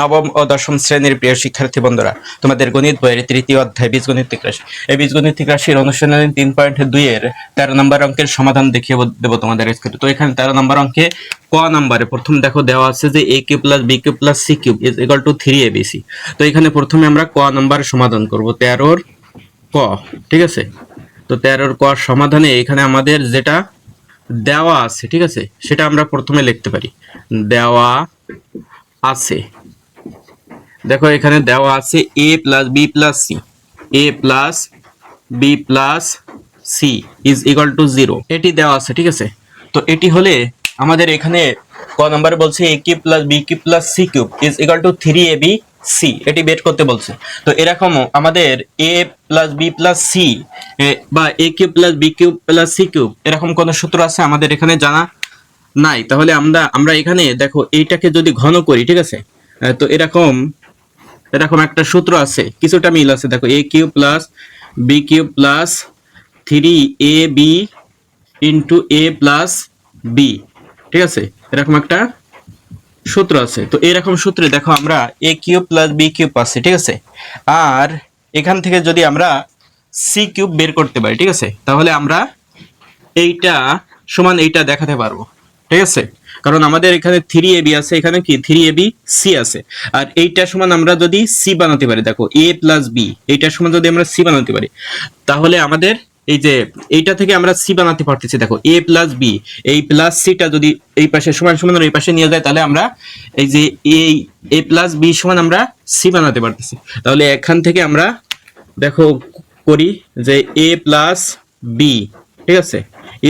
নবম ও দশম শ্রেণির প্রিয় শিক্ষার্থী বন্ধুরা, তোমাদের গণিত বইয়ের তৃতীয় অধ্যায় বীজগণিতিক রাশি। এই বীজগণিতিক রাশির অনুশীলনী তিন পয়েন্ট দুই এর তেরো নম্বর অঙ্কের সমাধান দেখিয়ে দেবো তোমাদের স্ক্রিনে তো এখানে তেরো নম্বর অঙ্কে ক নম্বরে প্রথম দেখো দেওয়া আছে যে A cube plus B cube plus C cube is equal to three A B C তো এখানে প্রথমে আমরা ক নম্বর সমাধান করব, তেরোর ক, ঠিক আছে? তো তেরোর ক সমাধানে এখানে আমাদের যেটা দেওয়া আছে, ঠিক আছে? সেটা আমরা প্রথমে লিখতে পারি। দেওয়া আছে। দেখো, এখানে দেওয়া আছে A plus B plus C A plus B plus C is equal to zero এটি দেওয়া আছে, ঠিক আছে? তো এটি হলে আমাদের এখানে ক নম্বরে বলছে A cube plus B cube plus C cube is equal to three A B C এটি বের করতে বলছে। তো এরকম আমাদের A plus B plus C বা A cube plus B cube plus C cube এরকম কোন সূত্র আছে আমাদের এখানে জানা নাই? তাহলে আমরা আমরা এখানে দেখো, এইটাকে যদি ঘন করি, ঠিক আছে? তো এরকম এরকম একটা সূত্র আছে, কিছুটা মিল আছে, দেখো A cube plus B cube plus three A B into A plus B ঠিক আছে? এরকম একটা সূত্র আছে। তো এরকম সূত্রে দেখো আমরা A cube plus B cube পাচ্ছি, ঠিক আছে? আর এখান থেকে যদি আমরা সি কিউব বের করতে পারি, ঠিক আছে? তাহলে আমরা এইটা সমান এইটা দেখাতে পারব, ঠিক আছে? কারণ আমাদের এখানে থ্রি এবি আছে, এখানে কি? থ্রি এবি সি আছে। আর এইটা সমান আমরা যদি সি বানাতে পারি, দেখো এ প্লাস বি এইটার সমান যদি আমরা সি বানাতে পারি, তাহলে আমাদের এই যে এইটা থেকে আমরা সি বানাতে পারতেছি, দেখো এ প্লাস বি এই প্লাস সিটা যদি এই পাশে সমান সমান এই পাশে নিয়ে যায়, তাহলে আমরা এই যে এই এ প্লাস বি সমান আমরা সি বানাতে পারতেছি। তাহলে এখান থেকে আমরা, দেখো, করি যে এ প্লাস বি ঠিক আছে?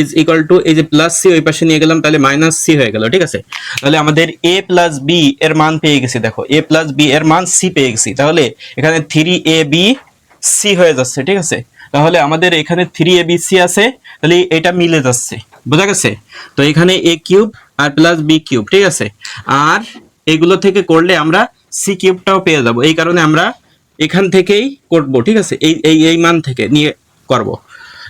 ইজ ইকুয়াল টু এই যে প্লাস সি ওই পাশে নিয়ে গেলাম, তাহলে মাইনাস সি হয়ে গেল, ঠিক আছে? তাহলে আমাদের এ প্লাস বি এর মান পেয়ে গেছি, দেখো এ প্লাস বি এর মান সি পেয়ে গেছি। তাহলে এখানে থ্রি এ বি সি হয়ে যাচ্ছে, ঠিক আছে? তাহলে আমাদের এখানে থ্রি এ বি সি আছে, তাহলে এটা মিলে যাচ্ছে, বোঝা গেছে? তো এখানে এ কিউব আর প্লাস বি কিউব ঠিক আছে? আর এগুলো থেকে করলে আমরা সি কিউবটাও পেয়ে যাব। এই কারণে আমরা এখান থেকেই করব, ঠিক আছে? এই এই এই মান থেকে নিয়ে করব।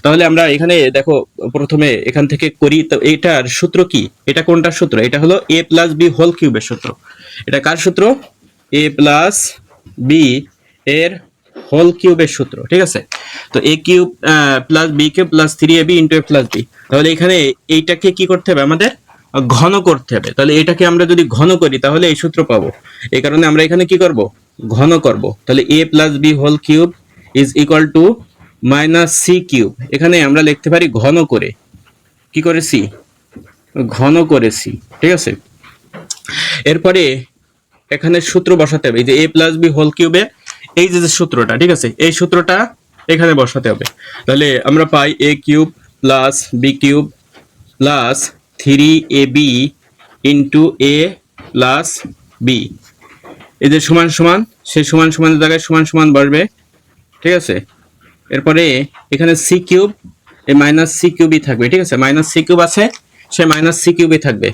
তাহলে আমরা এখানে দেখো, প্রথমে এখান থেকে করি, তো এইটার সূত্র কি? এটা কোনটার সূত্র? এটা হলো এ প্লাস বি হোল কিউবের সূত্র। এটা কার সূত্র? এ প্লাস বি এর হোল কিউবের সূত্র, ঠিক আছে? তো A cube plus B cube plus three A B into A plus B তাহলে এখানে এইটাকে কি করতে হবে আমাদের? ঘন করতে হবে। তাহলে এটাকে আমরা যদি ঘন করি, তাহলে এই সূত্র পাবো। এই কারণে আমরা এখানে কি করব? ঘন করব। তাহলে A plus B whole cube is equal to minus C cube এখানে আমরা লিখতে পারি ঘন করে। কি করেছি ঘন করেছি ঠিক আছে? এরপরে এখানে সূত্র বসাতে হবে। এই যে এ প্লাস বি হোল কিউবে এই যে সূত্রটা, ঠিক আছে? এই সূত্রটা এখানে বসাতে হবে। তাহলে আমরা পাই A cube plus B cube plus three A B into A plus B এই যে সমান সমান সেই সমান সমানের জায়গায় সমান সমান বসবে, ঠিক আছে? এরপরে এখানে সি কিউব এই মাইনাস সি কিউবই থাকবে, ঠিক আছে? মাইনাস সি কিউব আছে, সে মাইনাস সি কিউবই থাকবে।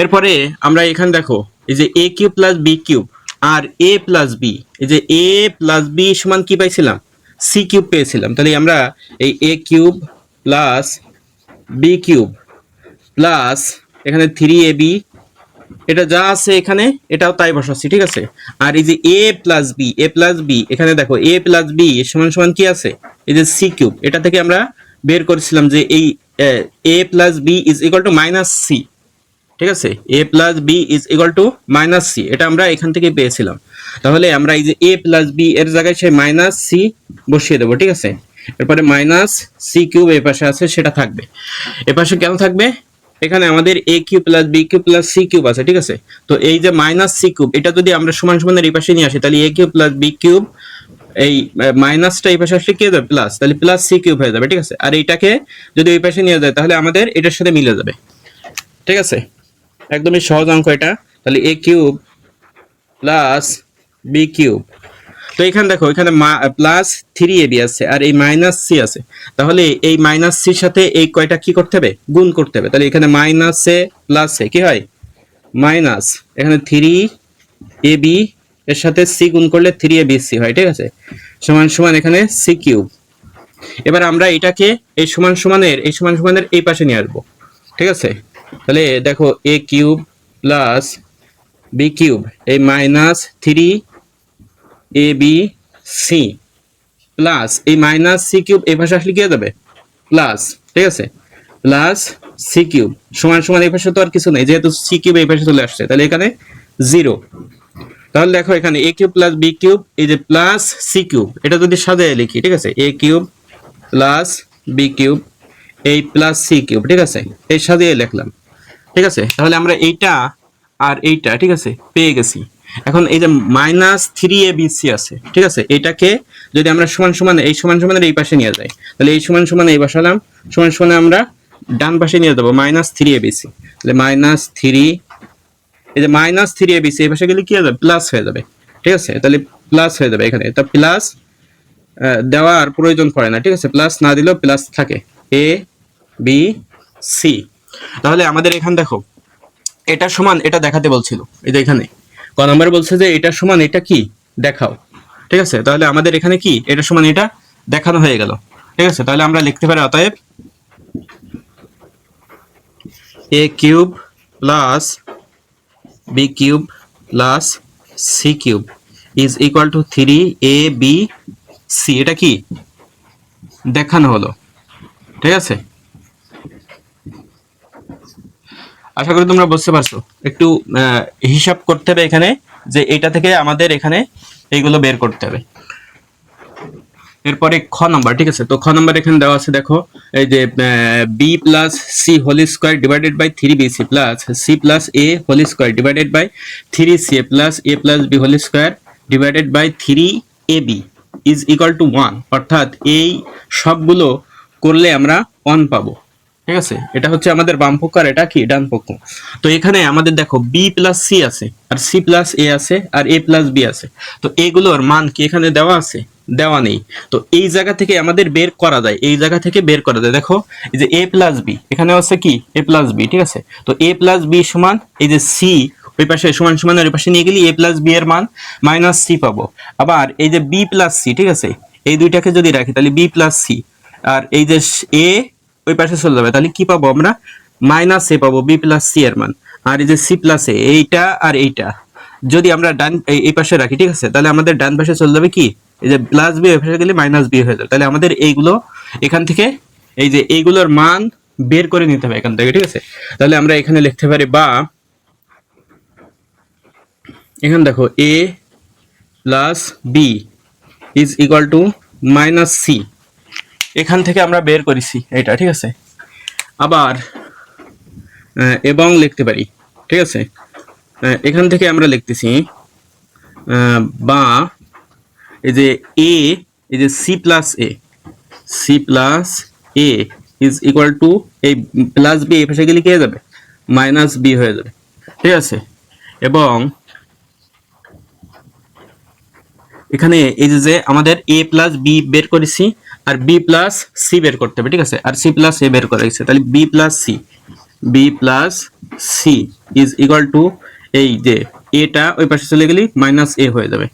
এরপরে আমরা এখানে দেখো, এই যে A cube plus B cube, R A plus B এই যে এ প্লাস বি সমান কি পাইছিলাম? সি কিউব পেয়েছিলাম। তাহলে আমরা এই A cube plus B cube plus এখানে থ্রি এ বি এটা যা আছে এখানে, এটাও তাই বসাচ্ছি, ঠিক আছে? আর এই যে A plus B A plus B এখানে দেখো এ প্লাস বি সমান সমান কি আছে? এই যে সি কিউব এটা থেকে আমরা বের করেছিলাম যে এই, A plus B is equal to minus C ঠিক আছে? A plus B is equal to minus C এটা আমরা এখান থেকে পেয়েছিলাম। তাহলে আমরা এই যে এ প্লাস বি এর জায়গায় সেই মাইনাস সি বসিয়ে দেবো, ঠিক আছে? এরপরে মাইনাস সি কিউব এ পাশে আছে, সেটা থাকবে। এ পাশে কেন থাকবে? এখানে আমাদের A cube plus B cube plus C cube আছে, ঠিক আছে? তো এই যে মাইনাস সি কিউব, এটা যদি আমরা সমান সমানের এই পাশে নিয়ে আসি, তাহলে A cube plus B cube, এই মাইনাসটা এই পাশে আসলে কি যাবে? প্লাস তাহলে প্লাস সি কিউব হয়ে যাবে, ঠিক আছে? আর এইটাকে যদি ওই পাশে নিয়ে যায়, তাহলে আমাদের এটার সাথে মিলে যাবে, ঠিক আছে? একদমই সহজ অঙ্ক এটা। তাহলে A cube plus B cube তো এখানে দেখো, এখানে প্লাস থ্রি এ বি আছে আর এই মাইনাস সি আছে। তাহলে এই মাইনাস সির সাথে এই কয়টা কি করতে হবে? গুণ করতে হবে। তাহলে এখানে মাইনাস এ প্লাস এ কি হয়? মাইনাস এখানে থ্রি এ বি এর সাথে সি গুণ করলে থ্রি এ সি হয়, ঠিক আছে? সমান সমান এখানে সি কিউব এবার আমরা এটাকে এই সমান সমানের, এই সমান সমানের এই পাশে নিয়ে আসব, ঠিক আছে? তাহলে দেখো A cube plus B cube এই minus three A B C plus এই মাইনাস সি কিউব এই পাশে আসলে কি যাবে? প্লাস ঠিক আছে? প্লাস সি কিউব সমান সমান এই পাশে তো আর কিছু নেই, যেহেতু সি কিউব এই পাশে চলে আসছে, তাহলে এখানে জিরো তাহলে দেখো এখানে A cube plus B cube এই যে প্লাস সি কিউব এটা যদি সাজায় লিখি, ঠিক আছে? A cube plus B cube এই প্লাস সি কিউব ঠিক আছে? এই সাজিয়ে লিখলাম, ঠিক আছে? তাহলে আমরা এইটা আর এইটা, ঠিক আছে? পেয়ে গেছি। এখন এই যে মাইনাস থ্রি এ বিসি আছে, ঠিক আছে? এটাকে যদি আমরা সমান সমান, এই সমান সমানের এই পাশে নিয়ে যাই, তাহলে এই সমান সমান এই বসালাম সমান সমানে আমরা ডান পাশে নিয়ে যাব, minus three A B C. তাহলে মাইনাস থ্রি, এই যে minus three A B C, এই পাশে গেলে কি হয়ে যাবে? প্লাস হয়ে যাবে, ঠিক আছে? তাহলে প্লাস হয়ে যাবে এখানে। তা প্লাস দেওয়ার প্রয়োজন পড়ে না, ঠিক আছে? প্লাস না দিলেও প্লাস থাকে। A, B, C. তাহলে আমাদের এখানে দেখো, এটা সমান, এটা দেখাতে বলছিল, এই যে এখানে। ক নম্বর বলছে যে এটা সমান এটা কি? দেখাও। ঠিক আছে? তাহলে আমাদের এখানে কি? এটা সমান এটা দেখানো হয়ে গেল। ঠিক আছে? তাহলে আমরা লিখতে পারি অতএব A cube plus B cube plus C cube is equal to three A B C এটা কি? দেখানো হলো। ঠিক আছে? আশা করি তোমরা বুঝতে পারছ। একটু হিসাব করতে হবে এখানে যে এটা থেকে আমাদের এখানে এইগুলো বের করতে হবে। এরপরে খ নাম্বার, ঠিক আছে? তো খ নাম্বার এখানে দেওয়া আছে, দেখো, এই যে B plus C whole square divided by three B C plus C plus A whole square divided by three C A plus A plus B whole square divided by three A B is equal to one অর্থাৎ এই সবগুলো করলে আমরা one পাবো। ঠিক আছে? এটা হচ্ছে আমাদের বাম পক্ষ আর এটা কি? ডান পক্ষ তো এখানে আমাদের দেখো বি প্লাস সি আছে, আর সি প্লাস এ আছে, আর এ প্লাস বি আছে। তো এগুলোর মান কি এখানে দেওয়া আছে? দেওয়া নেই। তো এই জায়গা থেকে আমাদের বের করা যায়, এই জায়গা থেকে বের করা যায়। দেখো, এই যে এ প্লাস বি এখানে আছে কি? এ প্লাস বি ঠিক আছে? তো এ প্লাস বি সমান, এই যে সি ওই পাশে সমান সমান, ওই পাশে নিয়ে গেলে এ প্লাস বি এর মান মাইনাস সি পাবো। আবার এই যে বি প্লাস সি ঠিক আছে? এই দুইটাকে যদি রাখি, তাহলে বি প্লাস সি আর এই যে এ ওই পাশে চলে যাবে। তাহলে কি পাবো আমরা? মাইনাস এ পাবো বি প্লাস সি এর মান। আর এই যে সি প্লাস এ এইটা আর এইটা। যদি আমরা ডান এই- পাশে রাখি, ঠিক আছে? তাহলে আমাদের ডান পাশে চলে যাবে কি? এই যে প্লাস বি ওই পাশে গেলে মাইনাস বি হয়ে যাবে। তাহলে আমাদের এইগুলো এখান থেকে, এই যে এইগুলোর মান বের করে নিতে হবে এখান থেকে, ঠিক আছে? তাহলে আমরা এখানে লিখতে পারি বা, এখানে দেখো A plus B is equal to minus C এখান থেকে আমরা বের করেছি এটা ঠিক আছে? আবার এবং লিখতে পারি, ঠিক আছে? এখান থেকে আমরা লিখতেছি বা, এই যে এ এই যে C plus A C plus A is equal to এই প্লাস বি এ পাশে গেলে কি যাবে? মাইনাস বি হয়ে যাবে, ঠিক আছে? এবং এখানে এই যে আমাদের এ প্লাস বি বের করেছি, আর বি প্লাস সি বের করতে হবে, ঠিক আছে? আর সি প্লাস এ বের করা হয়েছে, তাহলে B plus C B plus C is equal to এই যে এটা ওই পাশে চলে গেলে মাইনাস এ হয়ে যাবে,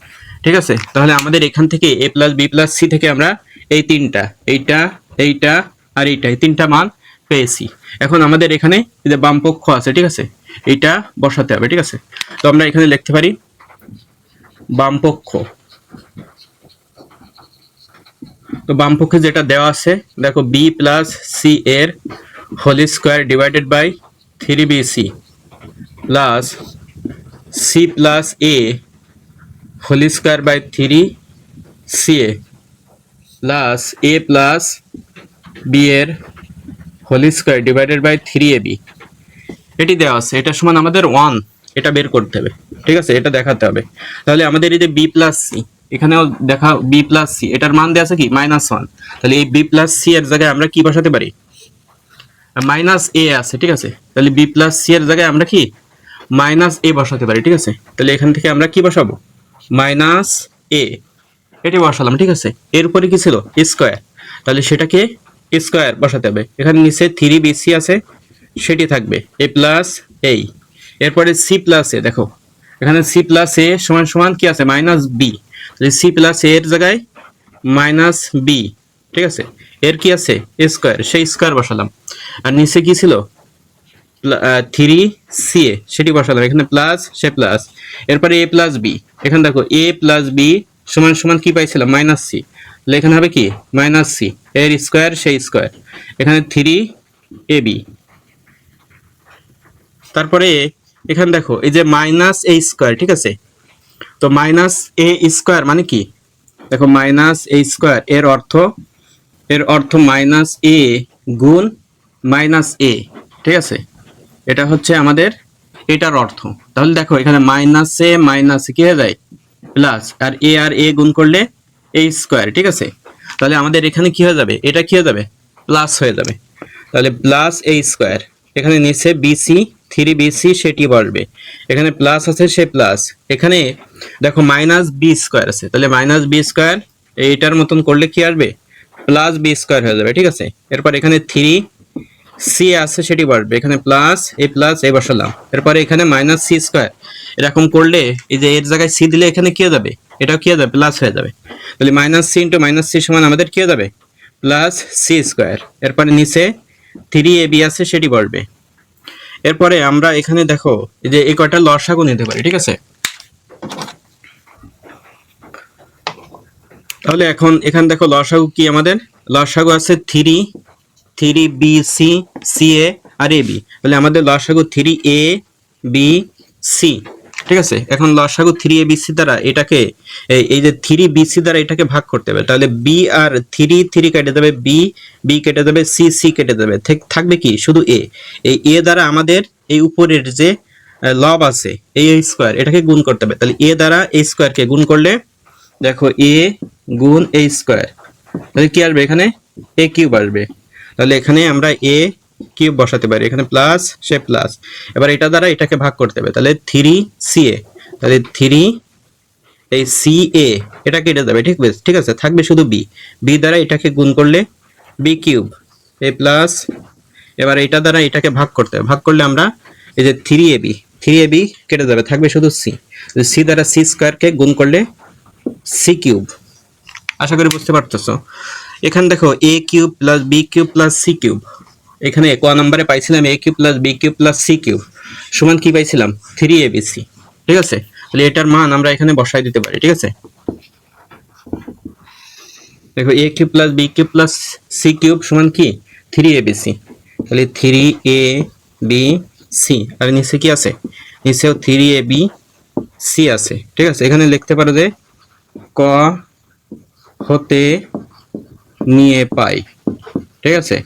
ঠিক আছে? তাহলে আমাদের এখান থেকে A plus B plus C থেকে আমরা এই তিনটা, এইটা এইটা, আর এইটা, এই তিনটা মান পেয়েছি। এখন আমাদের এখানে যে বাম পক্ষ আছে, ঠিক আছে? এইটা বসাতে হবে, ঠিক আছে? তো আমরা এখানে লিখতে পারি বাম পক্ষ। তো বাম পক্ষে যেটা দেওয়া আছে, দেখো বি প্লাস সি এর whole square divided by three B C plus C plus A whole square by three C A plus A plus B এর whole square divided by three A B এটি দেওয়া আছে, এটা সমান আমাদের one এটা বের করতে হবে, ঠিক আছে? এটা দেখাতে হবে। তাহলে আমাদের এই যে বি প্লাস সি এখানেও দেখা বি প্লাস সি এটার মান দেওয়া আছে কি? মাইনাস ওয়ান তাহলে এই বি প্লাস সি এর জায়গায় আমরা কি বসাতে পারি? মাইনাস এ আছে, ঠিক আছে? তাহলে বি প্লাস সি এর জায়গায় আমরা কি? মাইনাস এ বসাতে পারি, ঠিক আছে? তাহলে এখান থেকে আমরা কি বসাবো? মাইনাস এ এটি বসালাম, ঠিক আছে? এর উপরে কি ছিল? স্কোয়ার তাহলে সেটাকে স্কোয়ার বসাতে হবে। এখানে নিচে থ্রি বি সি আছে, সেটি থাকবে। এ প্লাস এই এরপরে সি প্লাস এ দেখো। এখানে সি প্লাস এ সমান সমান কি আছে? মাইনাস বি সি প্লাস এর জায়গায় মাইনাস বি ঠিক আছে? এর কি আছে? স্কোয়ার সেই স্কোয়ার বসালাম। আর নিচে কি ছিল? থ্রি সি এ সেটি বসালাম। এখানে প্লাস সে প্লাস এরপরে এ প্লাস বি এখানে দেখো এ প্লাস বি সমান সমান কি পাইছিলাম? মাইনাস সি এখানে হবে কি? মাইনাস সি এর স্কোয়ার সেই স্কোয়ার এখানে থ্রি এ বি তারপরে এখানে দেখো, এই যে মাইনাস এ স্কোয়ার ঠিক আছে? তো মাইনাস এ স্কোয়ার মানে কি? দেখো মাইনাস এ স্কোয়ার এর অর্থ এর অর্থ মাইনাস এ গুণ মাইনাস এ ঠিক আছে? এটা হচ্ছে আমাদের এটার অর্থ। তাহলে দেখো, এখানে মাইনাস এ মাইনাস কি হয়ে যায়? প্লাস আর এ আর এ গুণ করলে এ স্কোয়ার ঠিক আছে? তাহলে আমাদের এখানে কি হয়ে যাবে? এটা কি হয়ে যাবে? প্লাস হয়ে যাবে। তাহলে প্লাস এ স্কোয়ার এখানে নিচে বিসি থ্রি বিসি সেটি বসবে এখানে প্লাস আছে, সে প্লাস এখানে দেখো মাইনাস বি স্কোয়ার আছে। তাহলে মাইনাস বি স্কোয়ার এইটার মতন করলে কি আসবে? প্লাস বি স্কোয়ার হয়ে যাবে, ঠিক আছে? এরপর এখানে থ্রি সি আছে, সেটি বসবে এখানে প্লাস এ প্লাস এ বসালাম। এরপরে এখানে মাইনাস সি স্কোয়ার এরকম করলে এই যে এর জায়গায় সি দিলে এখানে কি যাবে? এটাও কি যাবে? প্লাস হয়ে যাবে। তাহলে minus C into minus C সমান আমাদের কি যাবে? প্লাস সি স্কোয়ার এরপরে নিচে থ্রি এ বি আছে, সেটি বসবে এরপরে আমরা এখানে দেখো যে এই কয়টা লসাগু নিতে পারি, ঠিক আছে? তাহলে এখন এখানে দেখো লসাগু কি আমাদের? লসাগু আছে three three B C C A R A B. তাহলে আমাদের লসাগু থ্রি এ, বি, সি। ঠিক আছে? এখন লসাগু থ্রি এ বি সি দ্বারা এটাকে, এই- যে থ্রি বি সি দ্বারা এটাকে ভাগ করতে হবে। তাহলে বি আর থ্রি থ্রি কেটে যাবে বি বি কেটে যাবে সি সি কেটে ঠিক থাকবে কি? শুধু এ এই এ দ্বারা আমাদের এই উপরের যে লব আছে, এই স্কোয়ার এটাকে গুণ করতে হবে। তাহলে এ দ্বারা এই স্কোয়ারকে গুণ করলে, দেখো এ গুণ এ স্কোয়ার তাহলে কি আসবে এখানে? এ কিউব আসবে। তাহলে এখানে আমরা এ কিউব বসাতে পারি। এখানে প্লাস সে প্লাস এবার এটা দ্বারা এটাকে ভাগ করতে হবে। তাহলে থ্রি সি এ তাহলে থ্রি এই সি এ এটা কেটে যাবে ঠিক আছে ঠিক আছে, থাকবে শুধু বি বি দ্বারা এটাকে গুণ করলে বি কিউব। এ প্লাস এবার এটা দ্বারা এটাকে ভাগ করতে হবে। ভাগ করলে আমরা এই যে three A B three A B কেটে যাবে থাকবে শুধু সি সি দ্বারা সি স্কোয়ারকে গুণ করলে সি কিউব। আশা করি বুঝতে পারতেছো। এখানে দেখো A cube plus B cube plus C cube. এখানে ক নম্বরে পাইছিলাম A cube plus B cube plus C cube সমান কি পাইছিলাম? থ্রি এ বি সি ঠিক আছে? তাহলে এটার মান আমরা এখানে বসাই দিতে পারি, ঠিক আছে? দেখো A cube plus B cube plus C cube সমান কি? থ্রি এ বি সি তাহলে থ্রি এ বি সি আর নিচে কি আছে? নিচেও থ্রি এ বি সি আছে। ঠিক আছে? এখানে লিখতে পারো যে ক হতে নিয়ে পাই। ঠিক আছে?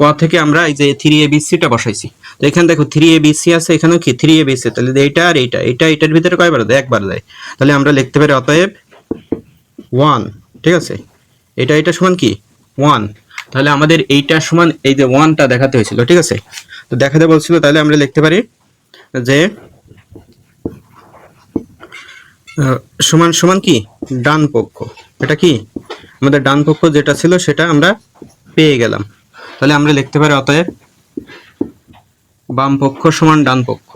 ক থেকে আমরা এই যে থ্রি এ বিসিটা বসাইছি। তো এখানে দেখো থ্রি এ বিসি আছে, এখানেও কি? থ্রি এ বিসি তাহলে এইটা আর এইটা এটা এটার ভিতরে কয়বার দেয়? একবার দেয়। তাহলে আমরা লিখতে পারি অতএব ওয়ান ঠিক আছে? এটা এটা সমান কি? ওয়ান তাহলে আমাদের এইটা সমান এই যে ওয়ানটা দেখাতে হয়েছিল, ঠিক আছে? তো দেখাতে বলছিল, তাহলে আমরা লিখতে পারি যে সমান সমান কি? ডান পক্ষ। এটা কি? আমাদের ডান পক্ষ যেটা ছিল, সেটা আমরা পেয়ে গেলাম। তাহলে আমরা লিখতে পারি অতএব বাম পক্ষ সমান ডান পক্ষ।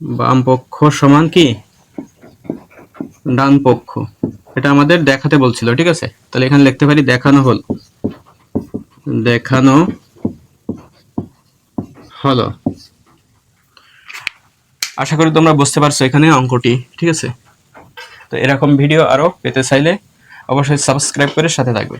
বাম পক্ষ সমান কি? ডান পক্ষ। এটা আমাদের দেখাতে বলছিল, ঠিক আছে? তাহলে এখানে লিখতে পারি দেখানো হল। দেখানো হলো। আশা করি তোমরা বুঝতে পারছ এখানে অঙ্কটি, ঠিক আছে? তো এরকম ভিডিও আরও পেতে চাইলে অবশ্যই সাবস্ক্রাইব করে সাথে থাকবে।